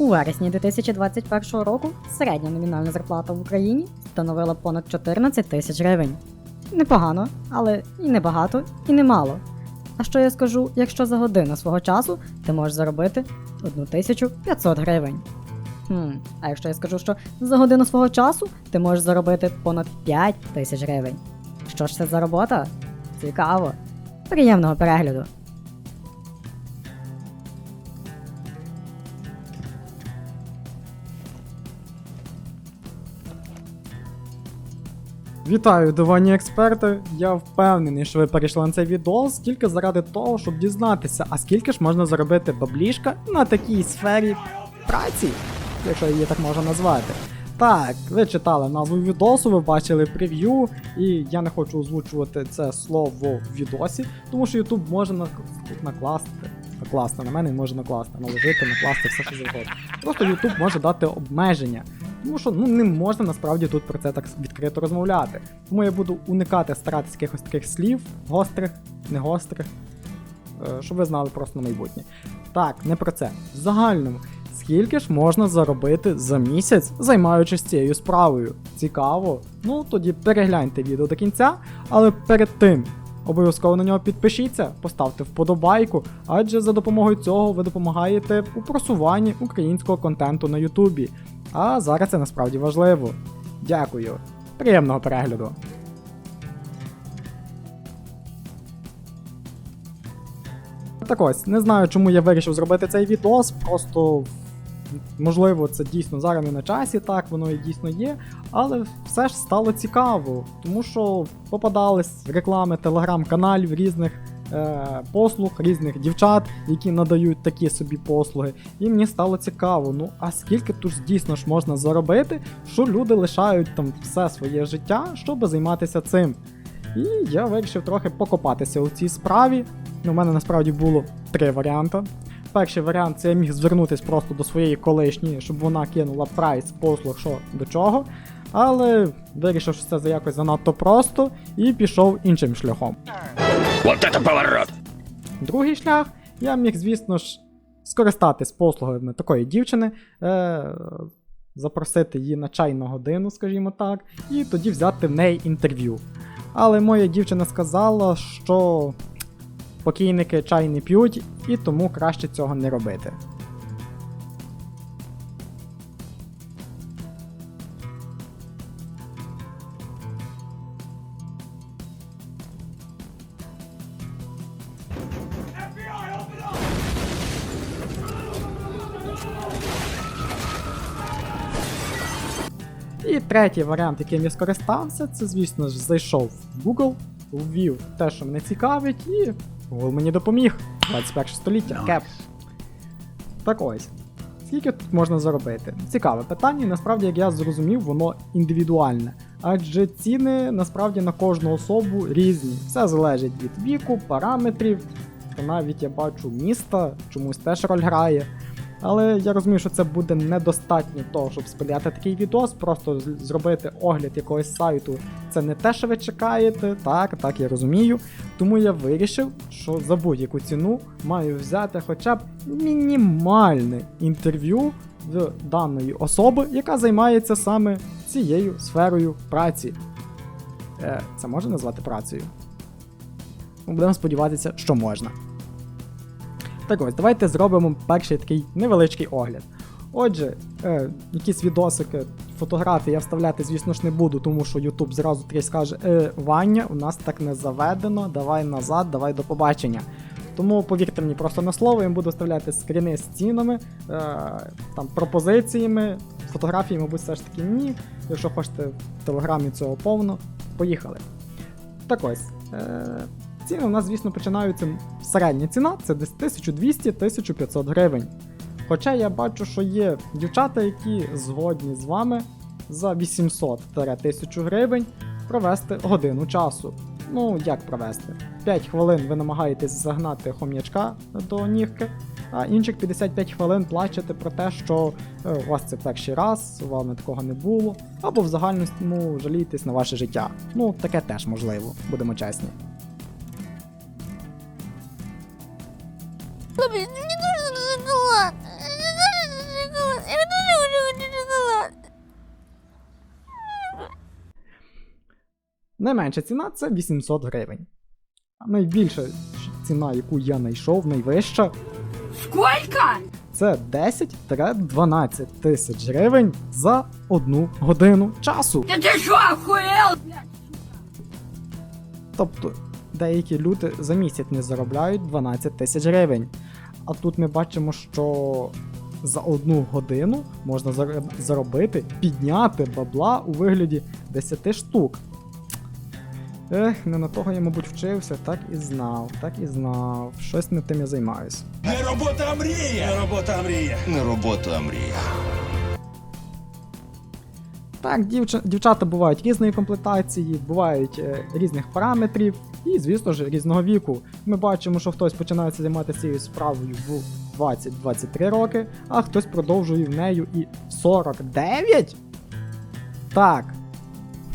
У вересні 2021 року середня номінальна зарплата в Україні становила понад 14 тисяч гривень. Непогано, але і не багато, і не мало. А що я скажу, якщо за годину свого часу ти можеш заробити 1500 гривень? Хм, а якщо я скажу, що за годину свого часу ти можеш заробити понад 5 тисяч гривень. Що ж це за робота? Цікаво. Приємного перегляду. Вітаю, дивані експерти. Я впевнений, що ви перейшли на цей відео тільки заради того, щоб дізнатися, а скільки ж можна заробити баблішка на такій сфері праці, якщо її так можна назвати. Так, ви читали назву відосу, ви бачили прев'ю, і я не хочу озвучувати це слово в відосі, тому що YouTube може на- накласти, накласти на мене, може накласти, наложити, накласти все що завгодно. Просто YouTube може дати обмеження. Тому що ну не можна насправді тут про це так відкрито розмовляти. Тому я буду уникати старатися якихось таких слів, гострих, не гострих, е, щоб ви знали просто на майбутнє. Так, не про це. В загальному, скільки ж можна заробити за місяць, займаючись цією справою? Цікаво? Ну тоді перегляньте відео до кінця, але перед тим. Обов'язково на нього підпишіться, поставте вподобайку, адже за допомогою цього ви допомагаєте у просуванні українського контенту на Ютубі. А зараз це насправді важливо. Дякую. Приємного перегляду. Так ось, не знаю, чому я вирішив зробити цей відос, просто можливо, це дійсно зараз не на часі, так воно і дійсно є, але все ж стало цікаво, тому що попадались реклами телеграм-каналів різних послуг, різних дівчат, які надають такі собі послуги. І мені стало цікаво, ну а скільки тут дійсно ж можна заробити, що люди лишають там все своє життя, щоб займатися цим. І я вирішив трохи покопатися у цій справі. У мене насправді було три варіанти. Перший варіант це я міг звернутися просто до своєї колишньої, щоб вона кинула прайс послуг, що до чого. Але вирішив, що це якось занадто просто, і пішов іншим шляхом. Вот это поворот! Другий шлях, я міг, звісно ж, скористатись послугами такої дівчини, е- запросити її на чайну годину, скажімо так, і тоді взяти в неї інтерв'ю. Але моя дівчина сказала, що покійники чай не п'ють, і тому краще цього не робити. І третій варіант, яким я скористався, це, звісно ж, зайшов в Google, ввів те, що мене цікавить, і Google мені допоміг. 21 століття, кеп. Так ось. Скільки тут можна заробити? Цікаве питання, і насправді, як я зрозумів, воно індивідуальне. Адже ціни насправді на кожну особу різні. Все залежить від віку, параметрів, навіть я бачу міста, чомусь теж роль грає. Але я розумію, що це буде недостатньо того, щоб спиляти такий відос, просто зробити огляд якогось сайту. Це не те, що ви чекаєте, так, так я розумію. Тому я вирішив, що за будь-яку ціну маю взяти хоча б мінімальне інтерв'ю в даної особи, яка займається саме цією сферою праці. Е, це можна назвати працею? Будемо сподіватися, що можна. Так ось, давайте зробимо перший такий невеличкий огляд. Отже, е, якісь відосики, фотографії я вставляти, звісно ж, не буду, тому що YouTube зразу трішки скаже: е, Ваня, у нас так не заведено, давай назад, давай до побачення. Тому повірте мені просто на слово, я буду вставляти скріни з цінами, е, там, пропозиціями, фотографії, мабуть, все ж таки ні. Якщо хочете в телеграмі цього повно, поїхали. Так ось. Е, ціни у нас, звісно, починаються. Середня ціна це десь 1200-1500 гривень. Хоча я бачу, що є дівчата, які згодні з вами за 800-1000 гривень провести годину часу. Ну, як провести? 5 хвилин ви намагаєтесь загнати хом'ячка до нігки, а інших 55 хвилин плачете про те, що е, у вас це перший раз, у вами такого не було, або в загальному жалієтесь на ваше життя. Ну, таке теж можливо, будемо чесні. Бабусь, мне нужен шоколад. Мне нужен шоколад. Я тоже хочу шоколад. Найменша ціна це 800 гривень. А Найбільша ціна, яку я знайшов, найвища. Сколько? Це 10-12 тисяч гривень за одну годину часу. Та ти що, охуєл? Тобто деякі люди за місяць не заробляють 12 тисяч гривень. А тут ми бачимо, що за одну годину можна зар- заробити, підняти бабла у вигляді 10 штук. Ех, не на того я, мабуть, вчився, так і знав, так і знав. Щось не тим я займаюсь. Не робота, а мрія! Не робота, а мрія! Не робота, а мрія. Так, дівча, дівчата бувають різної комплектації, бувають е, різних параметрів і, звісно ж, різного віку. Ми бачимо, що хтось починається займатися цією справою в 20-23 роки, а хтось продовжує в нею і в 49. Так.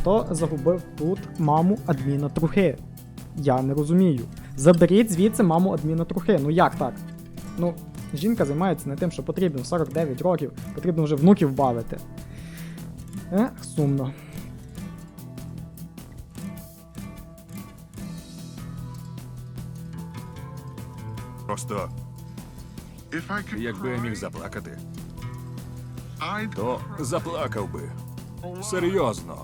Хто загубив тут маму адміна трухи? Я не розумію. Заберіть звідси маму адміна трухи. Ну як так? Ну, жінка займається не тим, що потрібно в 49 років, потрібно вже внуків бавити. Ех, сумно. Просто якби я міг заплакати, то заплакав би. Серйозно.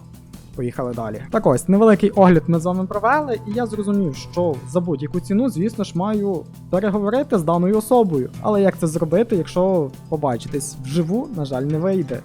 Поїхали далі. Так ось, невеликий огляд ми з вами провели, і я зрозумів, що за будь-яку ціну, звісно ж, маю переговорити з даною особою. Але як це зробити, якщо побачитись вживу, на жаль, не вийде.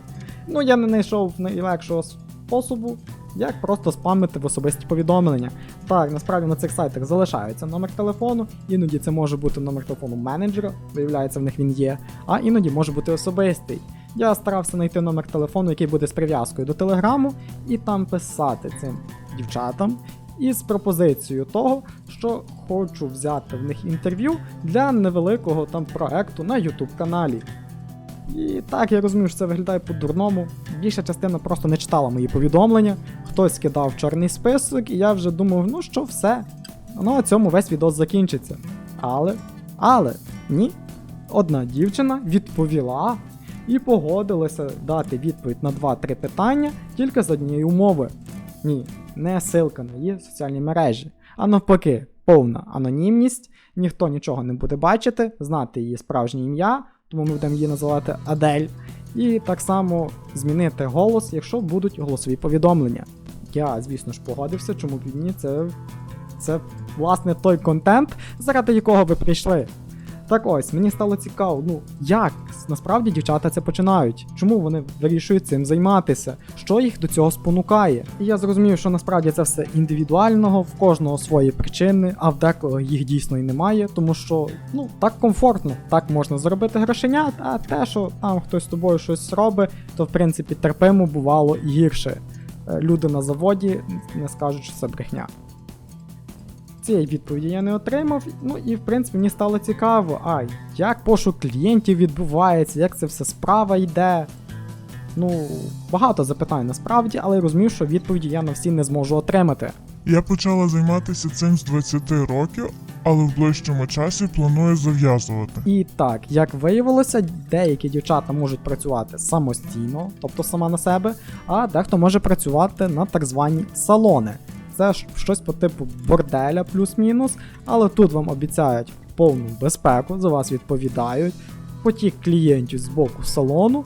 Ну, я не знайшов найлегшого способу, як просто спамити в особисті повідомлення. Так, насправді на цих сайтах залишається номер телефону, іноді це може бути номер телефону менеджера, виявляється, в них він є, а іноді може бути особистий. Я старався знайти номер телефону, який буде з прив'язкою до телеграму, і там писати цим дівчатам із пропозицією того, що хочу взяти в них інтерв'ю для невеликого там проекту на YouTube каналі. І так, я розумію, що це виглядає по-дурному. Більша частина просто не читала мої повідомлення, хтось кидав чорний список, і я вже думав, ну що, все. Ну, а цьому весь відос закінчиться. Але, але, ні. Одна дівчина відповіла і погодилася дати відповідь на 2-3 питання тільки з однієї умови. Ні, не ссылка на її соціальні мережі, а навпаки, повна анонімність, ніхто нічого не буде бачити, знати її справжнє ім'я, тому ми будемо її називати Адель. І так само змінити голос, якщо будуть голосові повідомлення. Я, звісно ж, погодився, чому б ні, це, це власне той контент, заради якого ви прийшли. Так ось, мені стало цікаво, ну як насправді дівчата це починають? Чому вони вирішують цим займатися? Що їх до цього спонукає? І я зрозумів, що насправді це все індивідуального, в кожного свої причини, а в декого їх дійсно і немає, тому що ну так комфортно, так можна заробити грошенят, а те, що там хтось з тобою щось робить, то в принципі терпимо бувало і гірше. Е, Люди на заводі не скажуть, що це брехня. Цієї відповіді я не отримав. Ну і в принципі мені стало цікаво, а як пошук клієнтів відбувається, як це все справа йде. Ну, багато запитань насправді, але я розумів, що відповіді я на всі не зможу отримати. Я почала займатися цим з 20 років, але в ближчому часі планую зав'язувати. І так, як виявилося, деякі дівчата можуть працювати самостійно, тобто сама на себе, а дехто може працювати на так звані салони. Це щось по типу борделя плюс-мінус, але тут вам обіцяють повну безпеку, за вас відповідають, потік клієнтів з боку салону,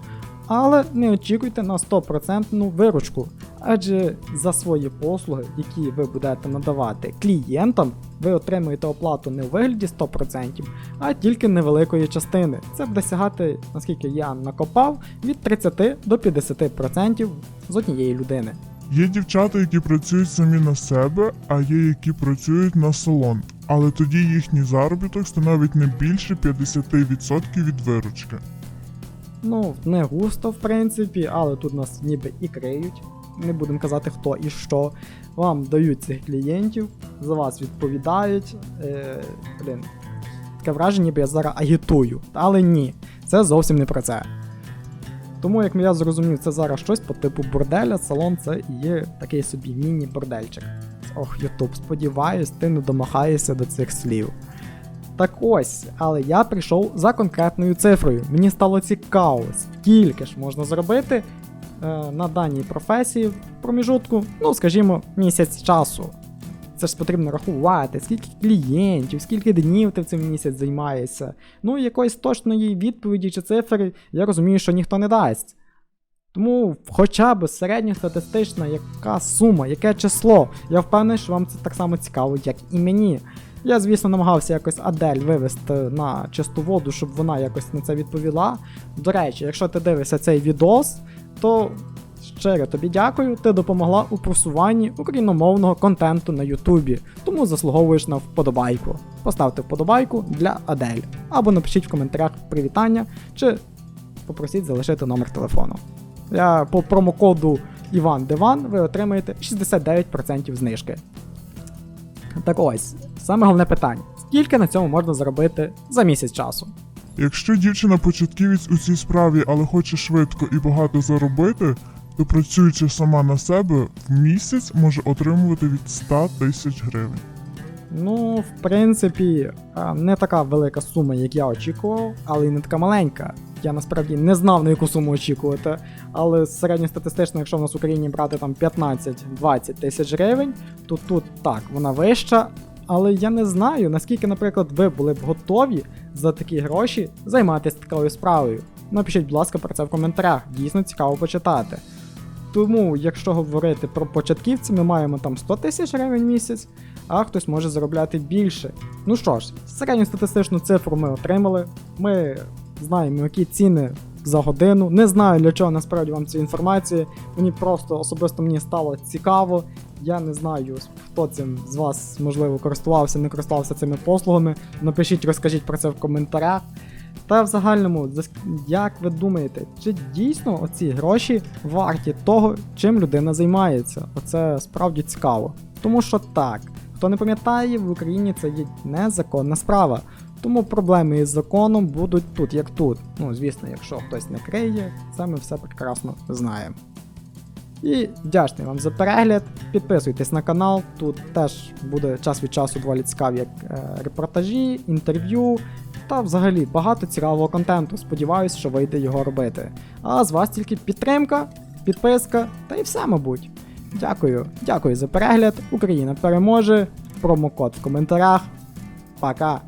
але не очікуйте на 100% виручку. Адже за свої послуги, які ви будете надавати клієнтам, ви отримуєте оплату не у вигляді 100%, а тільки невеликої частини. Це буде наскільки я накопав, від 30 до 50% з однієї людини. Є дівчата, які працюють самі на себе, а є які працюють на салон. Але тоді їхній заробіток становить не більше 50% від виручки. Ну, не густо, в принципі, але тут нас ніби і криють. Не будемо казати хто і що. Вам дають цих клієнтів, за вас відповідають. Е, блін, таке враження, ніби я зараз агітую. Але ні, це зовсім не про це. Тому, як я зрозумів, це зараз щось по типу борделя, салон це є такий собі міні-бордельчик. Ох, Ютуб, сподіваюсь, ти не домахаєшся до цих слів. Так ось, але я прийшов за конкретною цифрою. Мені стало цікаво, скільки ж можна зробити е, на даній професії в проміжутку, ну, скажімо, місяць часу. Це ж потрібно рахувати, скільки клієнтів, скільки днів ти в цей місяць займаєшся. Ну, і якоїсь точної відповіді чи цифри, я розумію, що ніхто не дасть. Тому хоча б середньостатистична яка сума, яке число. Я впевнений, що вам це так само цікаво, як і мені. Я, звісно, намагався якось Адель вивести на чисту воду, щоб вона якось на це відповіла. До речі, якщо ти дивишся цей відос, то щиро тобі дякую, ти допомогла у просуванні україномовного контенту на Ютубі, тому заслуговуєш на вподобайку. Поставте вподобайку для Адель. Або напишіть в коментарях привітання, чи попросіть залишити номер телефону. Я по промокоду Іван Диван ви отримаєте 69% знижки. Так ось, саме головне питання: скільки на цьому можна заробити за місяць часу? Якщо дівчина початківець у цій справі, але хоче швидко і багато заробити, то працюючи сама на себе, в місяць може отримувати від 100 тисяч гривень. Ну, в принципі, не така велика сума, як я очікував, але й не така маленька. Я насправді не знав на яку суму очікувати, але середньостатистично, якщо в нас в Україні брати там 15-20 тисяч гривень, то тут так, вона вища. Але я не знаю, наскільки, наприклад, ви були б готові за такі гроші займатися такою справою. Напишіть, будь ласка, про це в коментарях. Дійсно цікаво почитати. Тому, якщо говорити про початківців, ми маємо там 100 тисяч гривень в місяць, а хтось може заробляти більше. Ну що ж, середньостатистичну цифру ми отримали. Ми знаємо, які ціни за годину. Не знаю для чого насправді вам ця інформація. Мені просто особисто мені стало цікаво. Я не знаю, хто цим з вас можливо користувався, не користувався цими послугами. Напишіть, розкажіть про це в коментарях. Та в загальному, як ви думаєте, чи дійсно оці гроші варті того, чим людина займається? Оце справді цікаво. Тому що так, хто не пам'ятає, в Україні це є незаконна справа. Тому проблеми із законом будуть тут, як тут. Ну, звісно, якщо хтось не криє, це ми все прекрасно знаємо. І вдячний вам за перегляд. Підписуйтесь на канал, тут теж буде час від часу доволі цікаві як е, репортажі, інтерв'ю та взагалі багато цікавого контенту. Сподіваюсь, що вийде його робити. А з вас тільки підтримка, підписка та і все, мабуть. Дякую, дякую за перегляд. Україна переможе. Промокод в коментарях. Пока.